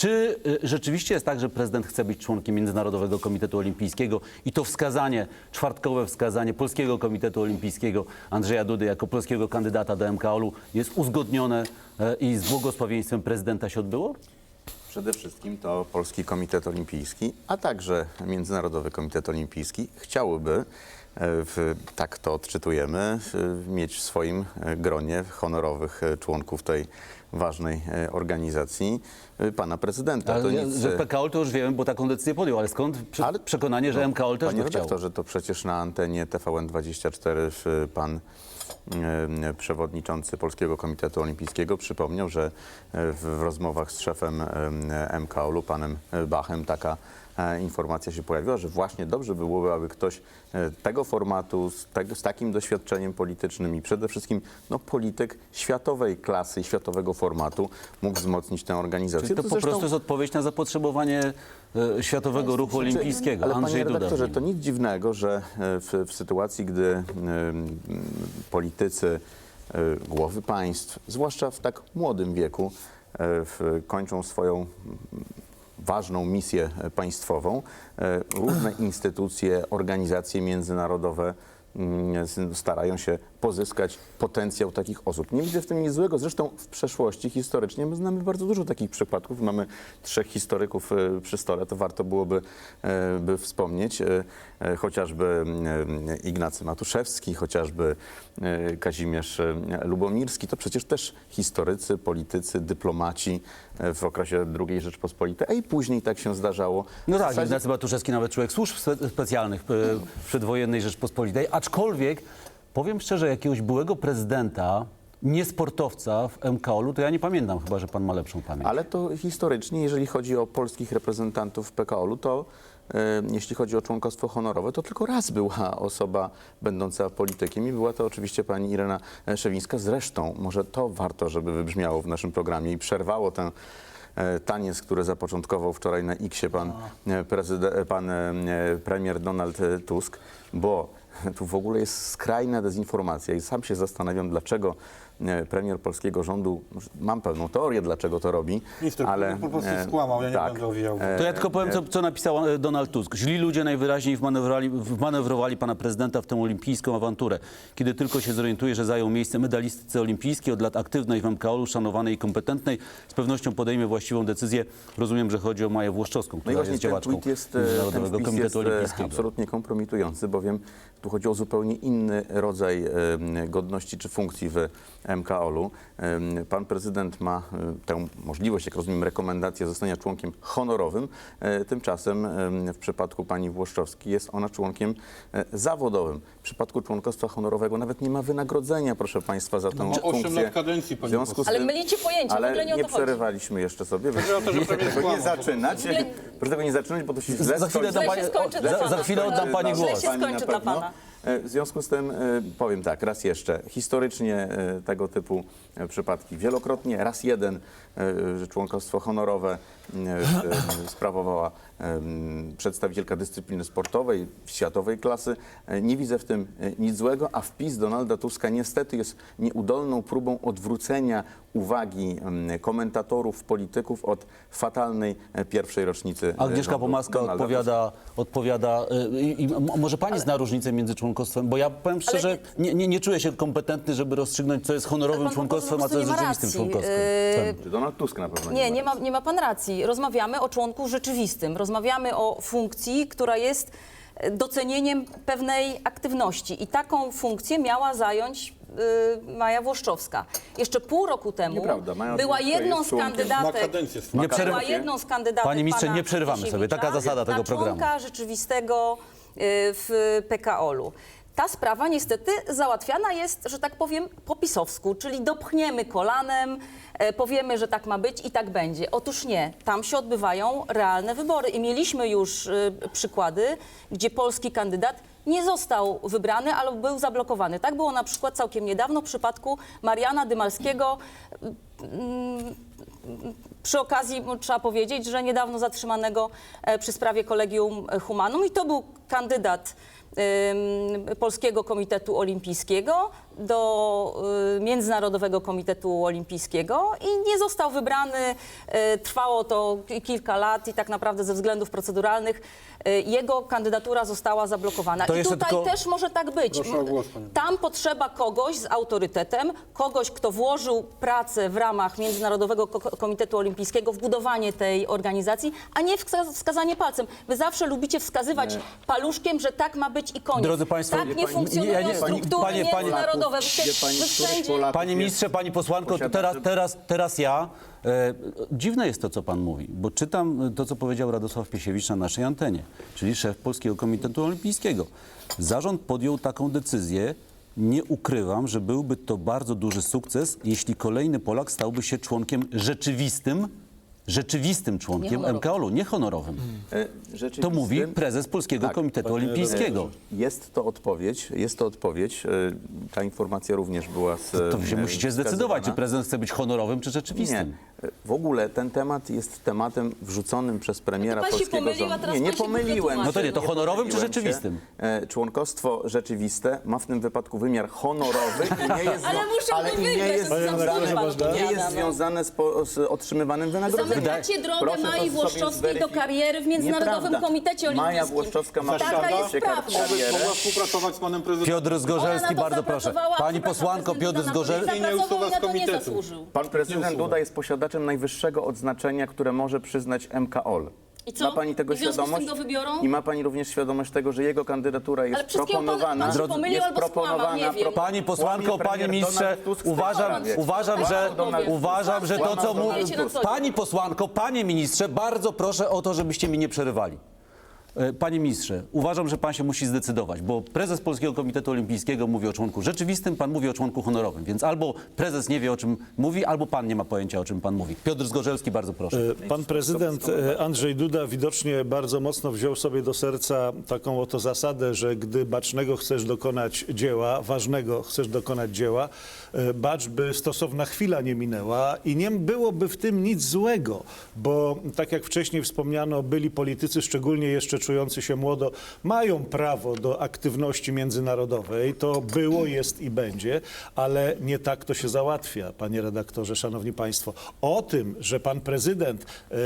Czy y, rzeczywiście jest tak, że prezydent chce być członkiem Międzynarodowego Komitetu Olimpijskiego i to wskazanie, czwartkowe wskazanie Polskiego Komitetu Olimpijskiego Andrzeja Dudy jako polskiego kandydata do MKOL-u jest uzgodnione e, i z błogosławieństwem prezydenta się odbyło? Przede wszystkim to Polski Komitet Olimpijski, a także Międzynarodowy Komitet Olimpijski chciałyby, w, tak to odczytujemy, mieć w swoim e, gronie honorowych e, członków tej ważnej e, organizacji e, pana prezydenta. Ale, nic, że e, PKOL to już wiemy, bo taką decyzję podjął, ale skąd prze- Ale- przekonanie, że no, MKOL też Panie by chciał? redaktorze, to przecież na antenie TVN24 w- pan e, przewodniczący Polskiego Komitetu Olimpijskiego przypomniał, że e, w, rozmowach z szefem e, MKOL-u, panem Bachem, taka e, informacja się pojawiła, że właśnie dobrze byłoby, aby ktoś e, tego formatu, z, tego, z takim doświadczeniem politycznym i przede wszystkim no, polityk światowej klasy, światowego formatu mógł wzmocnić tę organizację. Czyli to po zresztą- prostu jest odpowiedź na zapotrzebowanie e, Światowego Ruchu Olimpijskiego. Ale Andrzej panie Duda. redaktorze, nim. to nic dziwnego, że e, w, w sytuacji, gdy politycy, głowy państw, zwłaszcza w tak młodym wieku, kończą swoją ważną misję państwową, e, różne instytucje, organizacje międzynarodowe starają się pozyskać potencjał takich osób. Nie widzę w tym nic złego. Zresztą w przeszłości historycznie my znamy bardzo dużo takich przypadków. Mamy trzech historyków e, przy stole, to warto byłoby e, by wspomnieć. E, Chociażby e, Ignacy Matuszewski, chociażby Kazimierz Lubomirski. To przecież też historycy, politycy, dyplomaci w okresie II Rzeczpospolitej, a i później tak się zdarzało. No tak, zasadzie- Ignacy Batuszewski nawet człowiek służb spe- specjalnych przedwojennej Rzeczpospolitej, aczkolwiek powiem szczerze, jakiegoś byłego prezydenta, nie sportowca w MKOL-u, to ja nie pamiętam, chyba że pan ma lepszą pamięć. Ale to historycznie, jeżeli chodzi o polskich reprezentantów w PKOL-u, to e, jeśli chodzi o członkostwo honorowe, to tylko raz była osoba będąca politykiem i była to oczywiście pani Irena Szewińska. Zresztą może to warto, żeby wybrzmiało w naszym programie i przerwało ten e, taniec, który zapoczątkował wczoraj na X-ie pan, e, e, pan e, premier Donald e, Tusk, bo tu w ogóle jest skrajna dezinformacja i sam się zastanawiam, dlaczego premier polskiego rządu, mam pewną teorię, dlaczego to robi, Minister ale... po prostu e, skłamał, ja nie tak, będę owijał. e, To ja tylko powiem, co, co napisał e, Donald Tusk. Źli ludzie najwyraźniej wmanewrowali, wmanewrowali pana prezydenta w tę olimpijską awanturę. Kiedy tylko się zorientuje, że zajął miejsce medalistce olimpijskiej, od lat aktywnej w MKOL-u, szanowanej i kompetentnej, z pewnością podejmie właściwą decyzję. Rozumiem, że chodzi o Maję Włoszczowską, No i która właśnie jest działaczką jest, e, ten Komitetu jest e, Olimpijskiego. absolutnie kompromitujący, bowiem tu chodzi o zupełnie inny rodzaj e, godności czy funkcji w MKOL-u. Pan prezydent ma e, tę możliwość, jak rozumiem, rekomendację zostania członkiem honorowym. E, Tymczasem w przypadku pani Włoszczowskiej jest ona członkiem e, zawodowym. W przypadku członkostwa honorowego nawet nie ma wynagrodzenia, proszę państwa, za tę osiem funkcję. lat kadencji, W pani związku z poseł. Ale tym- mylicie pojęcia, w ale ogóle nie o nie przerywaliśmy jeszcze sobie. Chodzi o to, że tego nie zaczynać. Proszę tego nie zaczynać, bo to się źle Za chwilę skończy. Źle za, za oddam pani Źle głos. się skończy dla pana. E, W związku z tym e, powiem tak, raz jeszcze, historycznie e, tego typu przypadki wielokrotnie, raz jeden członkostwo honorowe sprawowała przedstawicielka dyscypliny sportowej, światowej klasy. Nie widzę w tym nic złego, a wpis Donalda Tuska niestety jest nieudolną próbą odwrócenia uwagi komentatorów, polityków od fatalnej pierwszej rocznicy Agnieszka rządu Pomaska Donalda odpowiada, odpowiada i, i może pani zna różnicę między członkostwem, bo ja powiem szczerze, nie, nie, nie czuję się kompetentny, żeby rozstrzygnąć, co jest honorowym Pan członkostwem, a co jest rzeczywistym członkostwem. Yy, Czy Donald Tusk na pewno Nie, ma nie ma, nie ma pan racji. Rozmawiamy o członku rzeczywistym. Rozmawiamy o funkcji, która jest docenieniem pewnej aktywności. I taką funkcję miała zająć y, Maja Włoszczowska. Jeszcze pół roku temu była jedną z kandydatek. Nie była jedną z kandydatek Panie ministrze, nie przerywamy sobie. Taka zasada tego na programu. członka rzeczywistego w PKOL-u. Ta sprawa niestety załatwiana jest, że tak powiem, po pisowsku, czyli dopchniemy kolanem, e, powiemy, że tak ma być i tak będzie. Otóż nie, tam się odbywają realne wybory i mieliśmy już y, przykłady, gdzie polski kandydat nie został wybrany, ale był zablokowany. Tak było na przykład całkiem niedawno w przypadku Mariana Dymalskiego. Przy okazji trzeba powiedzieć, że niedawno zatrzymanego e, przy sprawie Kolegium Humanum i to był kandydat Polskiego Komitetu Olimpijskiego do y, Międzynarodowego Komitetu Olimpijskiego i nie został wybrany. Y, Trwało to ki- kilka lat i tak naprawdę ze względów proceduralnych y, jego kandydatura została zablokowana. To I tutaj tylko- też może tak być. Głos. Tam potrzeba kogoś z autorytetem, kogoś, kto włożył pracę w ramach Międzynarodowego Ko- Komitetu Olimpijskiego w budowanie tej organizacji, a nie wska- wskazanie palcem. Wy zawsze lubicie wskazywać paluszkiem, że tak ma być i koniec. Drodzy państwo, tak nie, nie pani- funkcjonują nie, nie, struktury panie- panie- Wie pani, Wy wszędzie- Panie ministrze, pani posłanko, to teraz, teraz, teraz ja. E, dziwne jest to, co pan mówi, bo czytam e, to, co powiedział Radosław Piesiewicz na naszej antenie, czyli szef Polskiego Komitetu Olimpijskiego. Zarząd podjął taką decyzję. Nie ukrywam, że byłby to bardzo duży sukces, jeśli kolejny Polak stałby się członkiem rzeczywistym, rzeczywistym członkiem Niehonorowym. MKOL-u, nie honorowym. E, To rzeczywistym- mówi prezes Polskiego Tak, Komitetu Olimpijskiego. Jest to odpowiedź, jest to odpowiedź. E, Ta informacja również była z To się e, musicie zdecydować, czy wskazywana. prezydent chce być honorowym, czy Nie. rzeczywistym. W ogóle ten temat jest tematem wrzuconym przez premiera No to pan się polskiego pomylił, a rządu. teraz Nie, nie pan się pomyliłem. No to nie, to Nie honorowym czy pomyliłem się. rzeczywistym? E, Członkostwo rzeczywiste ma w tym wypadku wymiar honorowy i nie jest, Ale muszą ale go i nie wygrać, jest to związane, nie jest związane z, po, z otrzymywanym wynagrodzeniem. Zamykacie drogę Proszę to Mai sobie Włoszczowskiej do kariery w Międzynarodowym Nieprawda. Komitecie Maja Olimpijskim. Włoszczowska ma Taka jest prawda. karierę. Mogła współpracować z panem prezydentem. Piotr Zgorzelski, bardzo proszę. Pani posłanko, Piotr nie Zgorzelski. Nie usuwa z nie komitetu. zasłużył. Pan prezydent. Duda jest posiadaczem najwyższego odznaczenia, które może przyznać MKOL. I co? Ma pani tego I w związku z tym świadomość? go wybiorą? I ma pani również świadomość tego, że jego kandydatura jest Ale pan- proponowana. pan się pomylił jest albo skłamał, nie proponowana. wiem. Pani posłanko, panie ministrze, Tusk uważam, uważam, że, Donald Tusk. uważam, że to, co mówi... Donald Tusk. Pani posłanko, panie ministrze, bardzo proszę o to, żebyście mi nie przerywali. E, Panie ministrze, uważam, że pan się musi zdecydować, bo prezes Polskiego Komitetu Olimpijskiego mówi o członku rzeczywistym, pan mówi o członku honorowym, więc albo prezes nie wie, o czym mówi, albo pan nie ma pojęcia, o czym pan mówi. Piotr Zgorzelski, bardzo proszę. Pan prezydent e, Andrzej Duda widocznie bardzo mocno wziął sobie do serca taką oto zasadę, że gdy bacznego chcesz dokonać dzieła, ważnego chcesz dokonać dzieła, e, bacz by stosowna chwila nie minęła i nie byłoby w tym nic złego, bo tak jak wcześniej wspomniano, byli politycy, szczególnie jeszcze czujący się młodo, mają prawo do aktywności międzynarodowej. To było, jest i będzie, ale nie tak to się załatwia, panie redaktorze, szanowni państwo. O tym, że pan prezydent e,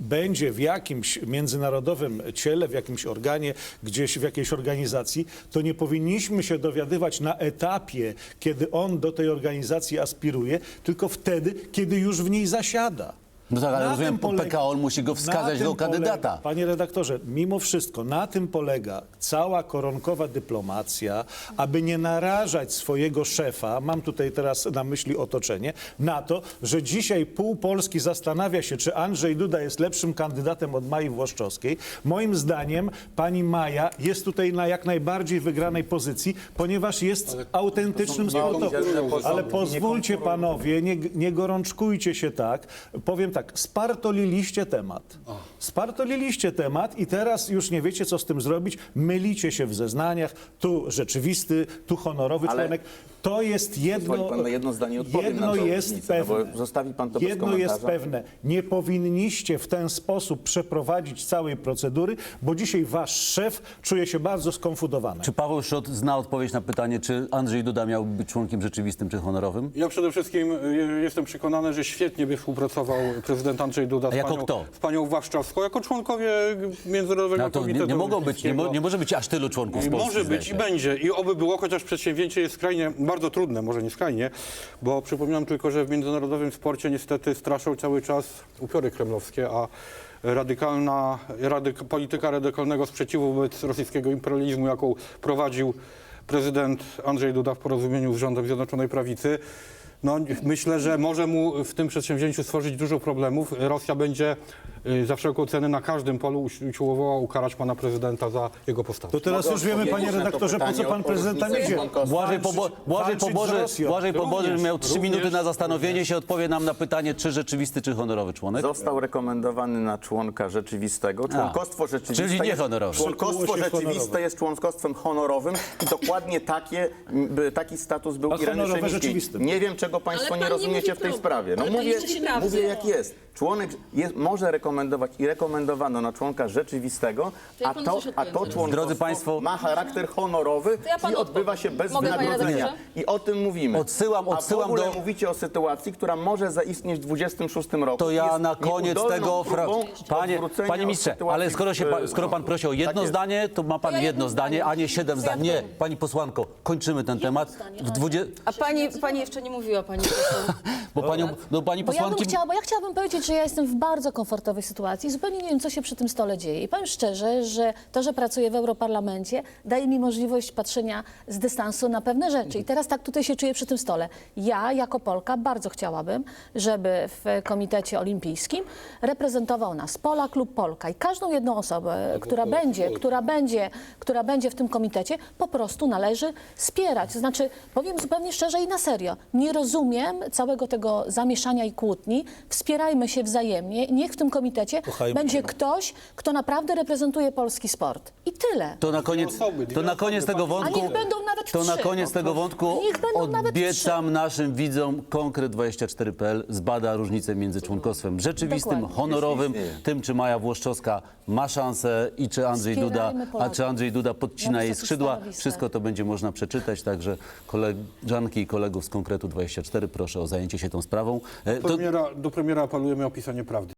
będzie w jakimś międzynarodowym ciele, w jakimś organie, gdzieś w jakiejś organizacji, to nie powinniśmy się dowiadywać na etapie, kiedy on do tej organizacji aspiruje, tylko wtedy, kiedy już w niej zasiada. No tak, ale Na rozumiem, polega- PKO musi go wskazać do kandydata. Polega, panie redaktorze, mimo wszystko na tym polega cała koronkowa dyplomacja, aby nie narażać swojego szefa, mam tutaj teraz na myśli otoczenie, na to, że dzisiaj pół Polski zastanawia się, czy Andrzej Duda jest lepszym kandydatem od Mai Włoszczowskiej. Moim zdaniem pani Maja jest tutaj na jak najbardziej wygranej pozycji, ponieważ jest autentycznym sportowcem. Ale pozwólcie panowie, nie, nie gorączkujcie się tak. Powiem tak, spartoliliście temat. Spartoliliście temat i teraz już nie wiecie, co z tym zrobić. Mylicie się w zeznaniach. Tu rzeczywisty, tu honorowy Ale- członek. To jest jedno... Pan na jedno zdanie odpowiem Jedno na jest no bo pewne. zostawi pan to bez Jedno jest pewne. Nie powinniście w ten sposób przeprowadzić całej procedury, bo dzisiaj wasz szef czuje się bardzo skonfudowany. Czy Paweł Szrot zna odpowiedź na pytanie, czy Andrzej Duda miałby być członkiem rzeczywistym czy honorowym? Ja przede wszystkim y, jestem przekonany, że świetnie by współpracował prezydent Andrzej Duda z jako panią, kto? z panią Waszczowską, jako członkowie Międzynarodowego No to nie, Komitetu nie mogą być, nie, mo, nie może być aż tylu członków Polski. Może być i będzie. I oby było, chociaż przedsięwzięcie jest skrajnie bardzo trudne, może nie skrajnie, bo przypominam tylko, że w międzynarodowym sporcie niestety straszą cały czas upiory kremlowskie, a radykalna radyk, polityka radykalnego sprzeciwu wobec rosyjskiego imperializmu, jaką prowadził prezydent Andrzej Duda w porozumieniu z rządem Zjednoczonej Prawicy, no, myślę, że może mu w tym przedsięwzięciu stworzyć dużo problemów. Rosja będzie za wszelką cenę na każdym polu usi- usiłowała ukarać pana prezydenta za jego postawę. To teraz Mogę już wiemy, odpowiedzieć panie na to redaktorze, po co pan o prezydent tam różnicę idzie. Błażej, Pobo Błażej walczyć z Poboży, Rosją. Błażej Poboży Również, miał trzy minuty na zastanowienie się, odpowie nam na pytanie, czy rzeczywisty, czy honorowy członek. Został rekomendowany na członka rzeczywistego. Członkostwo rzeczywiste. czyli nie jest- honorowe. Członkostwo Przykuło się rzeczywiste honorowe. jest członkostwem honorowym i dokładnie takie, m, by taki status był A Ireny honorowe. Nie wiem, czego państwo pan nie nie rozumiecie w tej prawdy. sprawie. No Ale pan mówię, nie mówi prawdy. mówię jak jest. Członek jest, może rekomendować rekomendować i rekomendowano na członka rzeczywistego, To ja a panu to, coś a odpowiem to zaraz. członkostwo Drodzy państwo- ma charakter honorowy ja panu i odbywa się bez Mogę, panie wynagrodzenia. redaktorze? I o tym mówimy. Odsyłam- odsyłam a w ogóle do- mówicie o sytuacji, która może zaistnieć w 26 roku. To ja Jest na koniec nieudolną tego... Fra... próbą Panie, odwrócenia panie od ministrze, sytuacji, ale skoro, się, pa- skoro pan prosi o tak jedno jest. zdanie, to ma pan ja jedno jedno zdanie, zdanie. a nie siedem To ja zdań. Nie, powiem. pani posłanko, kończymy ten temat. W dwudzie... A pani, pani jeszcze nie mówiła, pani poseł. Bo panią, no, pani Bo ja, bym posłanki... chciała, bo ja chciałabym powiedzieć, że ja jestem w bardzo komfortowej sytuacji. Zupełnie nie wiem, co się przy tym stole dzieje. I powiem szczerze, że to, że pracuję w Europarlamencie, daje mi możliwość patrzenia z dystansu na pewne rzeczy. I teraz tak tutaj się czuję przy tym stole. Ja, jako Polka, bardzo chciałabym, żeby w Komitecie Olimpijskim reprezentował nas Polak lub Polka. I każdą jedną osobę, która będzie, która będzie, która będzie w tym komitecie, po prostu należy wspierać. Znaczy, powiem zupełnie szczerze i na serio, nie rozumiem całego tego zamieszania i kłótni. Wspierajmy się wzajemnie. Niech w tym komitecie Kochajmy będzie się. ktoś, kto naprawdę reprezentuje polski sport. I tyle. To na koniec, osoby, to na koniec tego pani- wątku. A niech będą nawet To na trzy. koniec tego wątku Niech będą nawet obiecam naszym widzom konkret24.pl zbada różnicę między członkostwem rzeczywistym, Dokładnie. honorowym, tym czy Maja Włoszczowska ma szansę i czy Andrzej Duda, Wspierajmy a Polaków. czy Andrzej Duda podcina Na jej wysokich skrzydła. stanowiskach. Wszystko to będzie można przeczytać, także koleżanki i kolegów z Konkretu 24 proszę o zajęcie się tą sprawą. E, To, Premiera, do premiera apelujemy o pisanie prawdy.